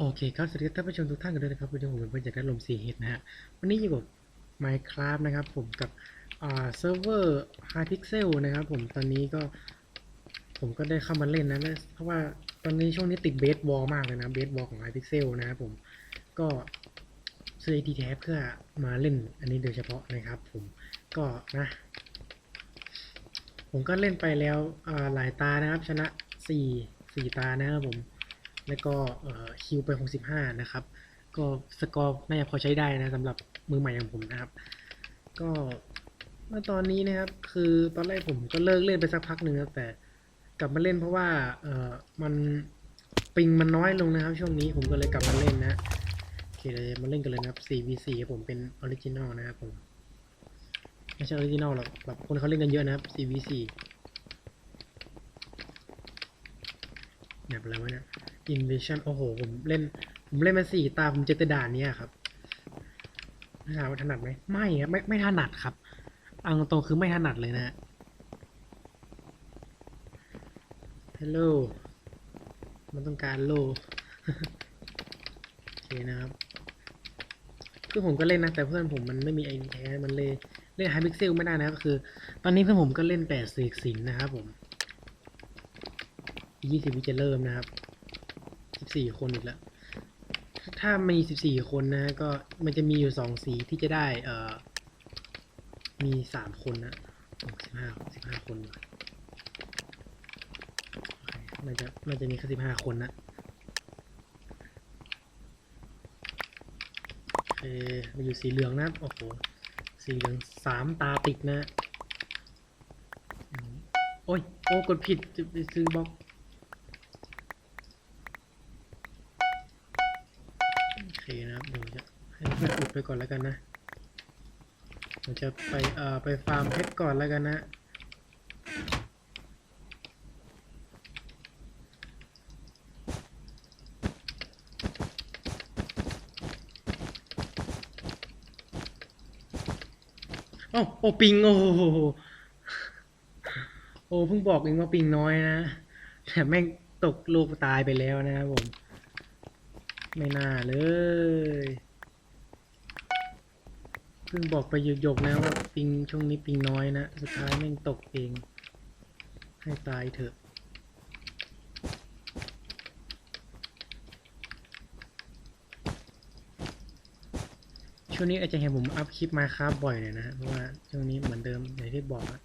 โอเคครับสวัสดีท่านผู้ชมทุกท่านกันด้วยนะครับวันนี้ผมเป็นเพื่อนจากด้านลมสีเฮดนะฮะวันนี้อยู่กับ Minecraft นะครับ ผมกับเซิร์ฟเวอร์ Hypixel นะครับ ผมตอนนี้ก็ ผมก็ได้เข้ามาเล่นนะเพราะว่าตอนนี้ช่วงนี้ติดเบสบอลมากเลยนะเบสบอลของ Hypixel นะครับผมก็ซื้อ AT แท้เพื่อมาเล่นอันนี้โดยเฉพาะนะครับ ผมก็นะ ผมก็เล่นไปแล้วหลายตานะครับ ชนะ4 4ตานะครับผม แล้วก็คิวไป 65 นะครับ ก็สกอร์น่าจะพอใช้ได้นะสำหรับมือใหม่อย่างผมนะครับ ก็เมื่อตอนนี้นะครับ คือตอนแรกผมก็เลิกเล่นไปสักพักหนึ่งนะแต่กลับมาเล่นเพราะว่าเออมันปิงมันน้อยลงนะครับ ช่วงนี้ผมก็เลยกลับมาเล่นนะโอเคเราจะมาเล่นกันเลยนะครับ 4v4 ครับผมเป็นออริจินอลนะครับผมไม่ใช่ออริจินอลหรอกแบบคนเขาเล่นกันเยอะนะครับ 4v4 แบบอะไรวะเนี่ย Invasion โอ้โห ผมเล่น ผมเล่นมาสี่ตา ผมเจอแต่ด่านเนี้ยครับถามว่าถนัดไหมไม่ครับไม่ไม่ถนัดครับเอาตรงคือไม่ถนัดเลยนะฮะ Hello มันต้องการโลโอเคนะครับ คือผมก็เล่นนะ แต่เพื่อนผมมันไม่มีไอแท้มันเลยเล่นไฮพิกเซลไม่ได้นะก็คือ ตอนนี้เพื่อนผมก็เล่นแต่เสกสินนะครับผม ยี่สิบวิจะเริ่มนะครับสิบสี่คนอีกแล้วถ้ามีสิบสี่คนนะ ก็มันจะมีอยู่สองสีที่จะได้ เอ่อ มีสามคนนะสิบห้าสิบห้าคนมันจะมันจะมีแค่สิบห้าคนนะโอเคมาอยู่สีเหลืองนะโอ้โหสีเหลืองสามตาติดนะ โอ้ย โอ้กดผิดจะไปซื้อบล็อก โอเคนะครับเดี๋ยวจะให้เพื่อนอุดไป ก่อนแล้วกันนะผมจะไปเอ่อไปฟาร์มเพชรก่อนแล้วกันนะโอ้โอปิงโอ้โหโอ้เพิ่งบอกเองว่าปิงน้อยนะ แต่แม่งตกลูกตายไปแล้วนะครับผม ไม่น่าเลย เพิ่งบอกไปหยกๆนะว่าปิงช่วงนี้ปิงน้อยนะ สุดท้ายแม่งตกเอง ให้ตายเถอะช่วงนี้อาจจะเห็นผมอัพคลิปมาครับบ่อยหน่อยนะฮะเพราะว่าช่วงนี้เหมือนเดิมอย่างที่บอกอะ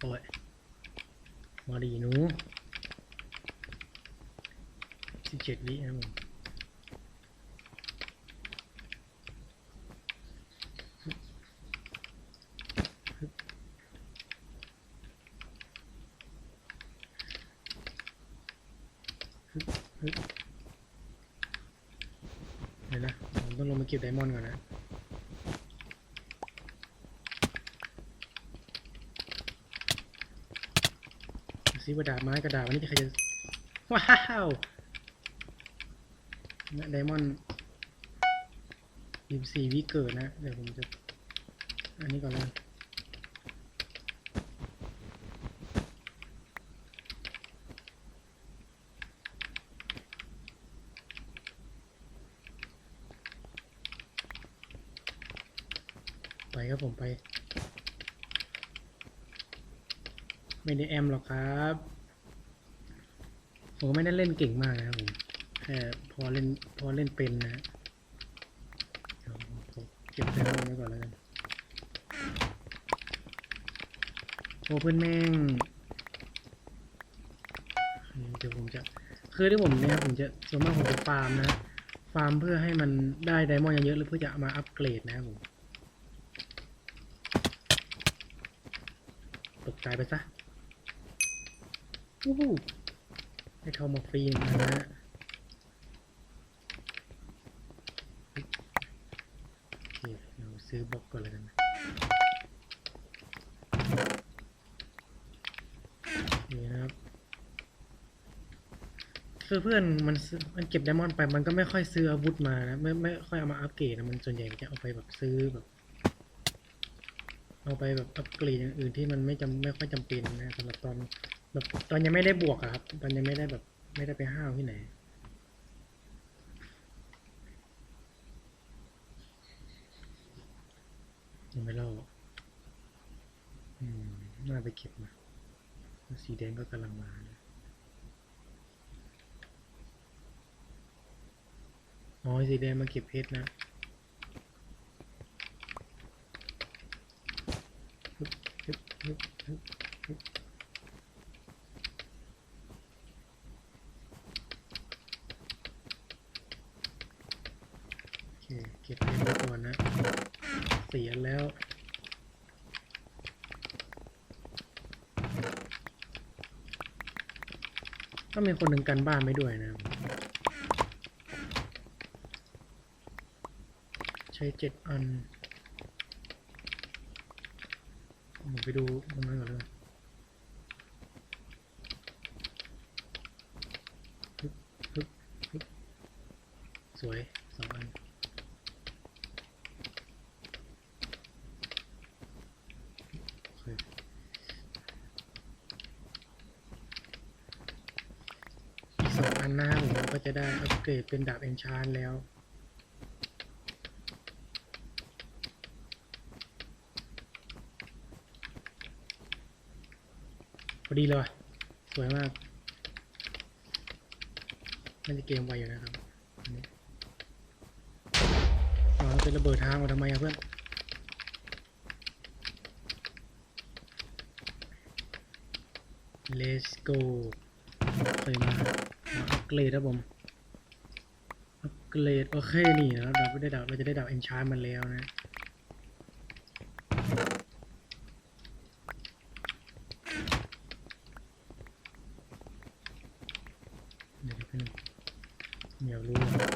โอ้ยมาดีนูสิบเจ็ดวิครับผมเดี๋ยวนะ ผมต้องลงมาเก็บไดมอนด์ก่อนนะ ซิว่าดาบไม้กระดาษวันนี้จะใครจะ ว้าวไดมอนด์ยิมสี่วิเกิดนะ เดี๋ยวผมจะ อันนี้ก่อนเลยับผมไปไม่ได้แอมหรอกครับ ผมไม่ได้เล่นเก่งมากนะครับผมแค่พอเล่นพอเล่นเป็นนะเดี๋ยวผมเก็บไดมไว้ก่อนแล้วกันโอ้เพื่อนแม่งเดี๋ยวผมจะคือที่ผมเนี่ยผมจะส่วนมากผมจะฟาร์มนะ ฟาร์มเพื่อให้มันได้ไดมอนด์เยอะๆหรือเพื่อจะมาอัปเกรดนะครับผม ตกใจไปซะวู้ฮู้ให้ทองมาฟรีนะฮะเราซื้อบล็อกก่อนเลยกันนะนี่นะครับคือเพื่อนมันซื้อมันเก็บไดมอนด์ไปมันก็ไม่ค่อยซื้ออาวุธมานะไม่ไม่ค่อยเอามาอัปเกรดนะมันส่วนใหญ่จะเอาไปแบบซื้อแบบ เอาไปแบบอัปเกรดอย่างอื่นที่มันไม่จำไม่ค่อยจำเป็นนะสำหรับตอนแบบตอนยังไม่ได้บวกอะครับ ตอนยังไม่ได้แบบไม่ได้ไปห้าวที่ไหนยังไม่เล่าอืมน่าไปเก็บมาสีแดงก็กำลังมานะอ๋อสีแดงมาเก็บเพชรนะฮึบฮึบฮึบฮึบฮึบโอเค เก็บเพชรไว้ก่อนนะ เสียแล้ว ก็ มีคนหนึ่งกันบ้านไม่ด้วยนะ ใช้เจ็ดอันผมไปดูตรงนั้นก่อนเลยสวยสองอัน โอเคอีกสองอันหน้าผมก็ จะได้อัปเกรดเป็นดาบเอนชานแล้ว พอดีเลยสวยมากน่าจะเกมไวอยู่นะครับอันนี้อ๋อเป็นระเบิดทางมาทำไมอะเพื่อน let's go เคยมาอัปเกรดครับผม เกรดโอเคนี่นะเราได้ดาวเราจะได้ดาวเอนชานมันแล้วนะ เดี๋ยวเพิ่งอยากรู้อะ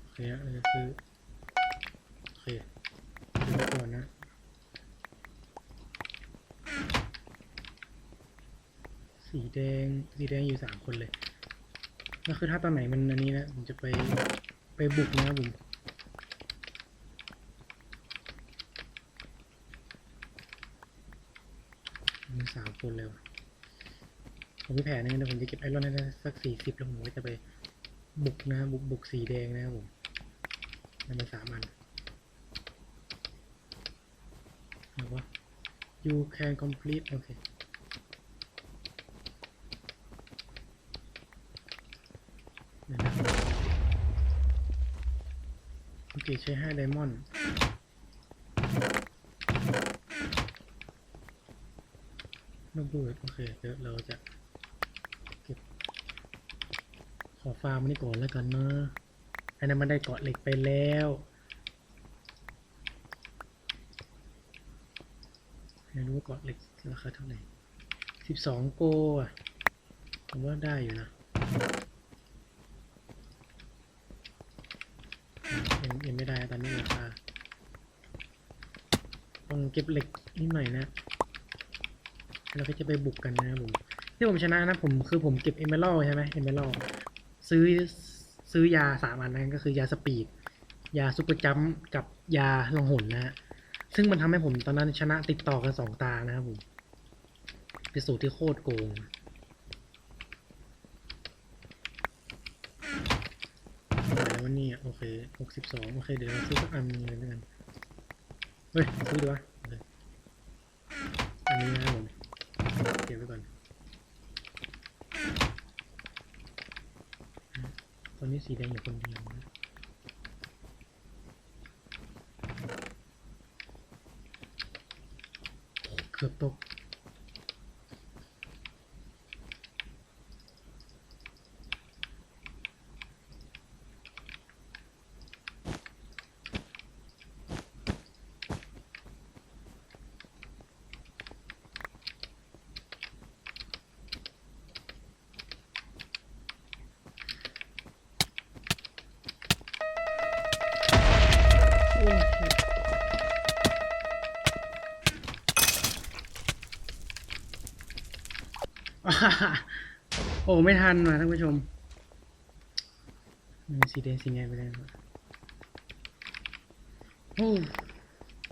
โอเคอะเราจะซื้อ โอเคซื้อไว้ก่อนนะ สีแดง สีแดงอยู่สามคนเลยก็คือถ้าตอนไหนมันอันนี้นะผมจะไปไปบุกนะครับผมมีสามคนเลยผมมีแผนนึงนะผมจะเก็บไอรอนได้สักสี่สิบแล้วผมก็จะไปบุกนะบุกบุกสีแดงนะครับผมนั่นเป็นสามอันเอาวะ you can complete โอเค เดี๋ยวนะ โอเคใช้ห้าไดมอนด์นกดูดโอเคเดี๋ยวเราจะเก็บขอฟาร์มอันนี้ก่อนแล้วกันเนอะอันนั้นมันได้เกาะเหล็กไปแล้วไม่รู้ว่าเกาะเหล็กราคาเท่าไหร่สิบสองโกอะผมว่าได้อยู่นะ เอ็นเอ็นไม่ได้ตอนนี้ราคาต้อง เก็บเหล็กนิดหน่อยนะแล้วก็จะไปบุกกันนะครับผมที่ผมชนะนะผมคือผมเก็บเอเมอรัลใช่ไหมเอเมอรัลซื้อซื้อยาสามอันนั้นก็คือยาสปีด ยาซุปเปอร์จัมป์กับยาลองหนนะฮะซึ่งมันทำให้ผมตอนนั้นชนะติดต่อกันสองตานะครับผมเป็นสูตรที่โคตรโกงอะไรวะเนี่โอเคหกสิบสองโอเค เดี๋ยวเราซื้อสักอันนึงเลยแล้วกัน เฮ้ย ซื้อดีวะ นนี้นะครับผมเก็บไว้ก่อน ตอนนี้สีแดงอยู่คนเดียวนะเกือบตก โอ้ยอ่าฮ่าฮ่า โอ้ ไม่ทันว่ะท่านผู้ชมมันสีแดงสีไงไปแล้วโอ้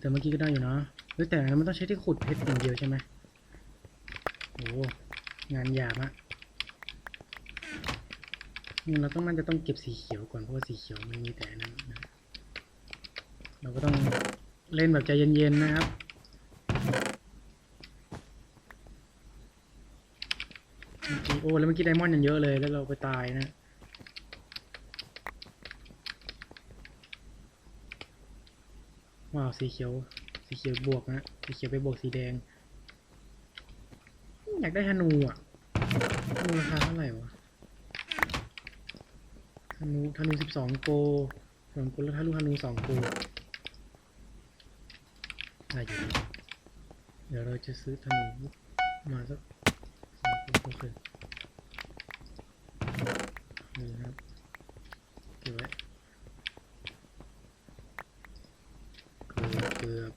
แต่เมื่อกี้ก็ได้อยู่นะเฮ้ยแต่อันนั้นมันต้องใช้ที่ขุดเพชรอย่างเดียวใช่ไหมโอ้งานหยาบอะนี่เราต้องน่าจะต้องเก็บสีเขียวก่อนเพราะว่าสีเขียวมันมีแต่นนั้นนะเราก็ต้องเล่นแบบใจเย็นๆนะครับ เมื่ อกี้โอ้แล้วเมื่อกี้ไดมอนด์ยังเยอะเลยแล้วเราไปตายนะว้าวสีเขียวสีเขียวบวกนะสีเขียวไปบวกสีแดง อยากได้ธนูอะธนูราคาเท่าไหร่วะธนูธนูสิบสองโกสองโกแล้วถ้าลูกธนูสองโกได้อยู่เดี๋ยวเราจะซื้อธนูมาสักสองโกโอเค นี่ครับเก็บไว้เกือบเกือบ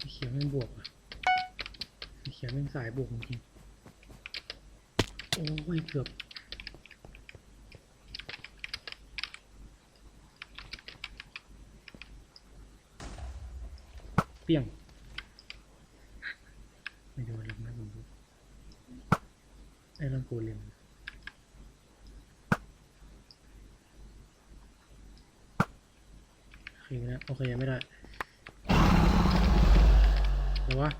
สีเขียวแม่งบวกอะสีเขียวแม่งสายบวกจริงโอ้ยเกือบ ปี้ยงไม่โดนหรอกนะผมดูไอ้ลังโกเลมโอเคนะโอเคยังไม่ได้หรอวะ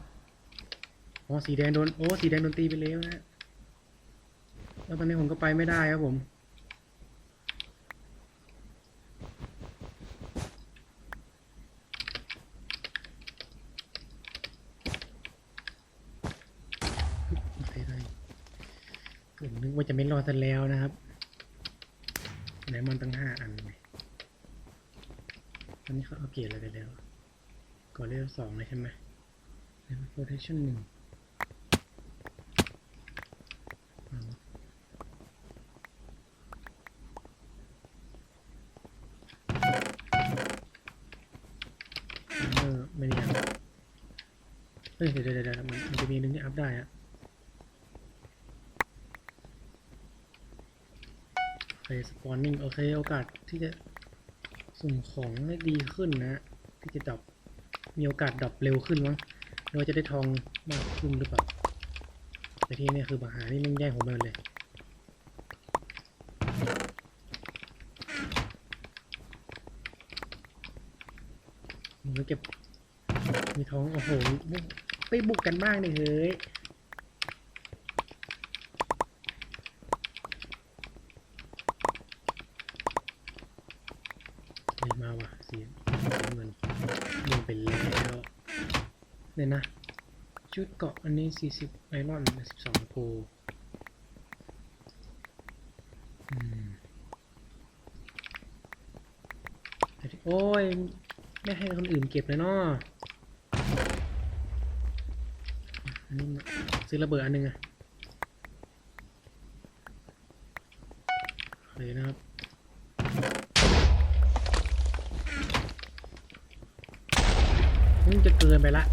อ๋อสีแดงโดนโอ้สีแดงโดนตีไปแล้วนะแล้วตอนนี้ผมก็ไปไม่ได้ครับผม โอเคได้ เกือนึกว่าจะไม่รอดซะแล้วนะครับไหนมันตั้งห้าอันเลยตอนนี้เขาเอาเกียร์อะไรไปแล้วก่อนเลเวลสองเลยใช่ไหม level protection หนึ่งเออไม่ได้อัพเอ้ยเดี๋ยวเดี๋ยวเดี๋ยวมันจะมีนึงที่อัพได้อะ โอเค สปอนนิ่งโอเค โอกาสที่จะสุ่มของได้ดีขึ้นนะ ที่จะดรอปมีโอกาสดรอปเร็วขึ้นมั้งเราจะได้ทองมากขึ้นหรือเปล่าแต่ที่นี่คือปัญหานี่ม่งแย่งผมไปเลยมันก็เก็บมีทองโอ้โหไปบุกกันบ้างเลยเฮ้ย เฮ้ยมาว่ะสีเงินลงไปแล้ว เนี่ยนะ ชุดเกาะอันนี้ 40ไอรอน12โพโอ้ย ไม่ให้คนอื่นเก็บเลยเนาะอันนี้ซื้อระเบิดอันหนึ่งอะโอเคนะครับนี่จะเกินไปละ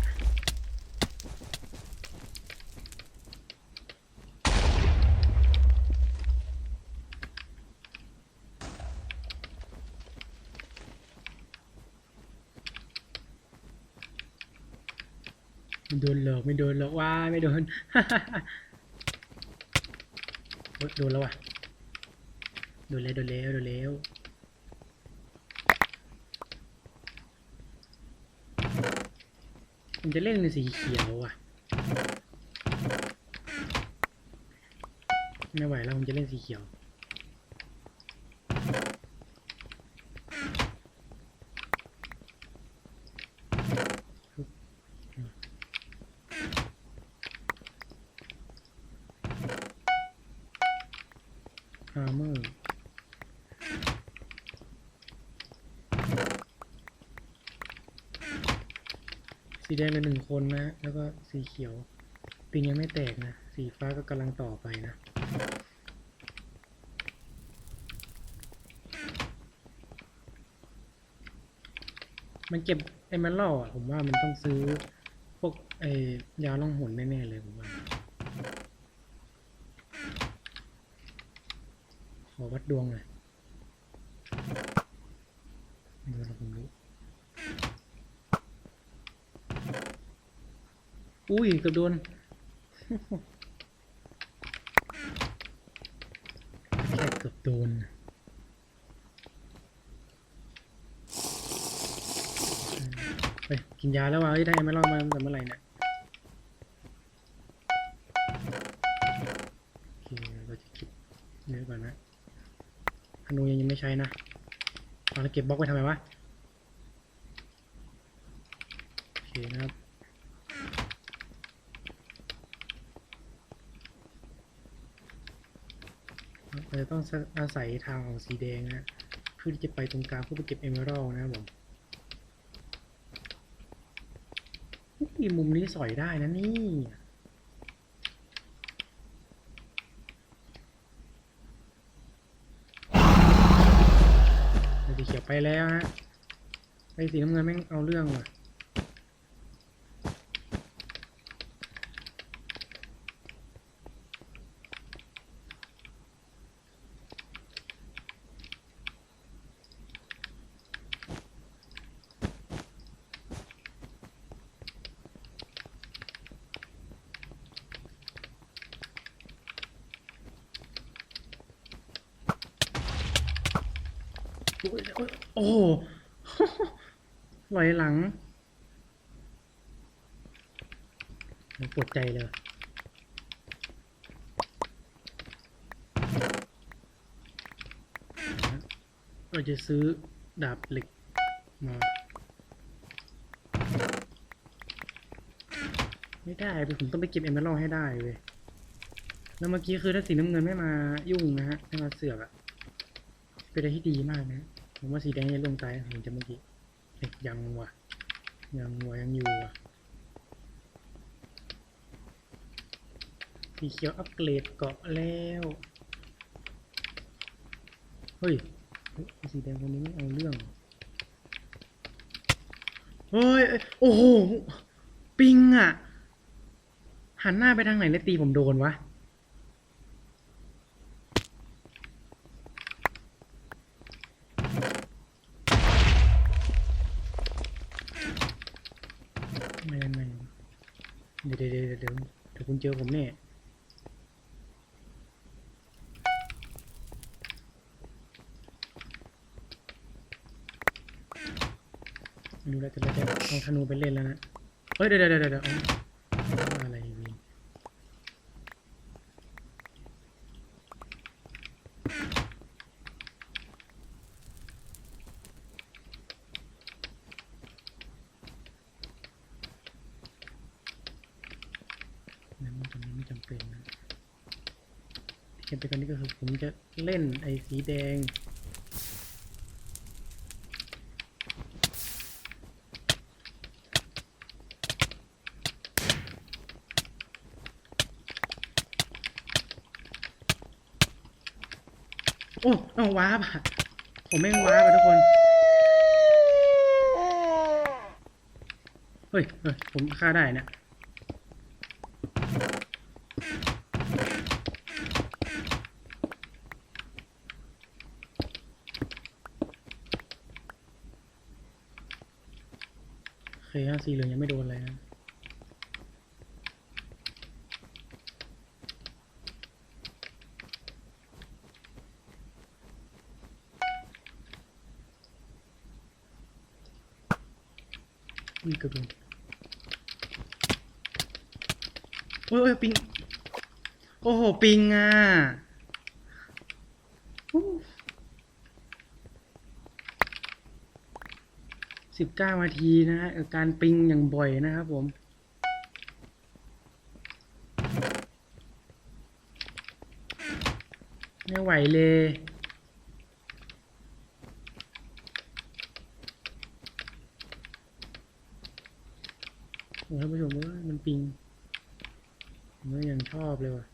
ไม่โดนหรอกไม่โดนหรอกว่าไม่โดนโดนแล้วว่ะโดนแล้วโดนแล้วโดนแล้วผมจะเล่นเป็นสีเขียวอะ ไม่ไหวแล้วผมจะเล่นสีเขียว อาร์เมอร์ สีแดงเหลยหนึ่งคนนะ แล้วก็สีเขียวปิงยังไม่แตกนะ สีฟ้าก็กำลังต่อไปนะ มันเก็บไอ้มันล่ออะผมว่ามันต้องซื้อพวกไอ้ยาล่องหนแน่ๆเลยผมว่า ขอวัดดวงหน่อยไม่รู้หรอกผมรู้ อุ้ยกือบโดนแค่เกือบโดนไปกินยาแล้วว่ะเฮ้ยได้ไม่รอดมาตั้งแต่เมื่อไหร่เนี่ยโอเคเราจะเก็บเนื้อก่อนนะธนูยังยังไม่ใช้นะเราจะเก็บบล็อกไว้ทำไมวะ โอเคนะครับ เรา จะต้องอาศัยทางของสีแดงนะเพื่อที่จะไปตรงกลางเพื่อไปเก็บเอเมอรัลนะครับผมนี่มุมนี้สอยได้นะนี่สีเขียวไปแล้วฮะไอสีน้ำเงินแม่งเอาเรื่องว่ะ โอ้โห ลอยหลังผมปวดใจเลย เราจะซื้อดาบเหล็กมา ไม่ได้ผมต้องไปเก็บเอมเมอรัลให้ได้เว้ยแล้วเมื่อกี้คือถ้าสีน้ำเงินไม่มายุ่งนะฮะไม่มาเสือกอะเป็นอะไรที่ดีมากนะ ผมว่าสีแดงจะลงใจเห็นจะเมื่อกี้เอ๊ะยังวะยังวะยังอยู่วะสีเขียวอัปเกรดเกาะแล้ว เฮ้ย สีแดงคนนี้ไม่เอาเรื่อง เฮ้ย โอ้โห ปิงอะหันหน้าไปทางไหนแล้วตีผมโดนวะ ไม่ไม่เดี๋ยวเดี๋ยวเดี๋ยวเดี๋ยวเดี๋ยวคุณเจอผมแน่ไม่รู้แล้วแต่เราจะเอาธนูไปเล่นแล้วนะ เฮ้ยเดี๋ยวเดี๋ยวเดี๋ยวเดี๋ยวอะไรวีนนั้นตรงนี้ไม่จำเป็นนะที่จำเป็นตอนนี้ก็คือผมจะเล่นไอ้สีแดง อ้เอาว้าบอะผมแม่งว้าบอะทุกคน เฮ้ยเฮ้ยผมฆ่าได้นะโอเคฮะสีเหลืองยังไม่โดนเลยนะ อุ้ยกระโดนโอ้ยปิง โอ้โห ปิงอะสิบเก้านาทีนะฮะการปิงอย่างบ่อยนะครับผม ไม่ไหวเลย โอ้ท่านผู้ชมว่ามันปิง ผมก็ยังชอบเลยว่ะ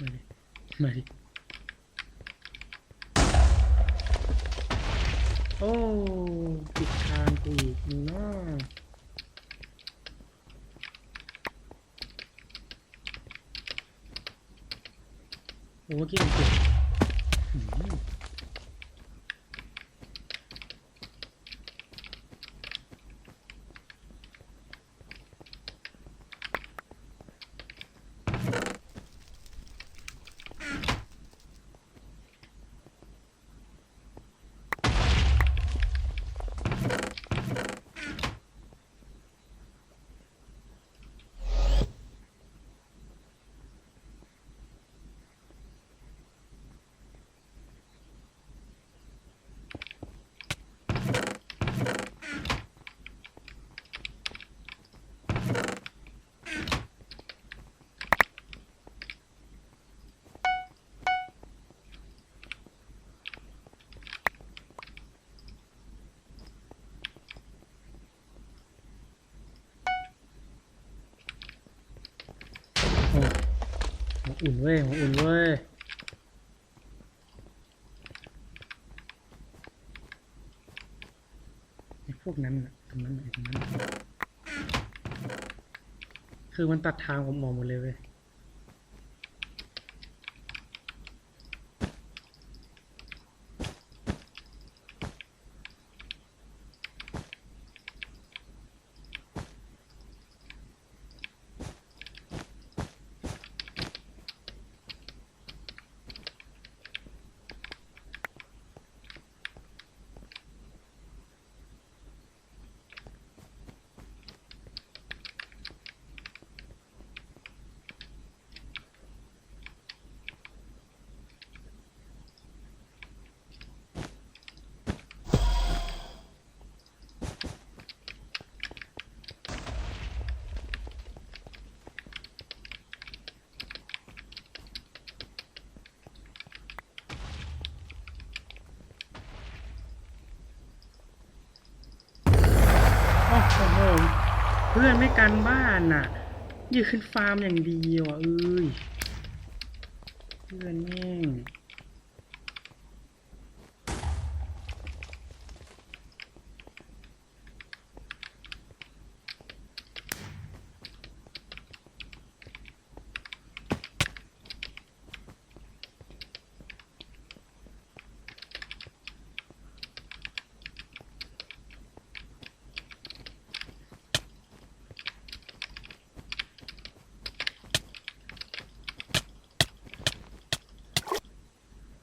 มาดิ มาดิ โอ้ผิดทางกูอีกนี่นาะโอ้เมื่อกี้ผมเจ็บ อุ่นเว้ยหัวอุ่นเว้ยไอ้พวกนั้นน่ะตรงนั้นน่ะไอ้ตรงนั้นน่ะคือมันตัดทางผมมองหมดเลยเว้ย โอ้โห เพื่อนไม่กันบ้านน่ะ ยืนฟาร์มอย่างดีว่ะเอ้ยเพื่อนแม่ง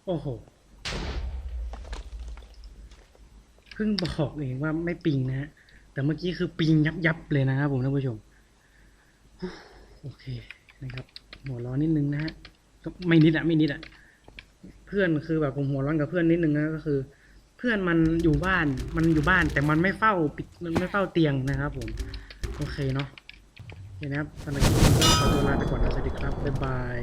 โอ้โห เพิ่งบอกเองว่าไม่ปิงนะฮะ แต่เมื่อกี้คือปิงยับยับๆเลยนะครับผมท่านผู้ชม โอเคนะครับ หัวร้อนนิดนึงนะฮะ ก็ไม่นิดอะไม่นิดอะเพื่อนคือแบบผมหัวร้อนกับเพื่อนนิดนึงนะก็คือ เพื่อนมันอยู่บ้าน มันอยู่บ้าน แต่มันไม่เฝ้าปิด มันไม่เฝ้าเตียงนะครับผม โอเคเนาะโอเคนะครับสำหรับคลิปนี้ก็ขอตัวลาไปก่อนนะสวัสดีครับ บ๊ายบาย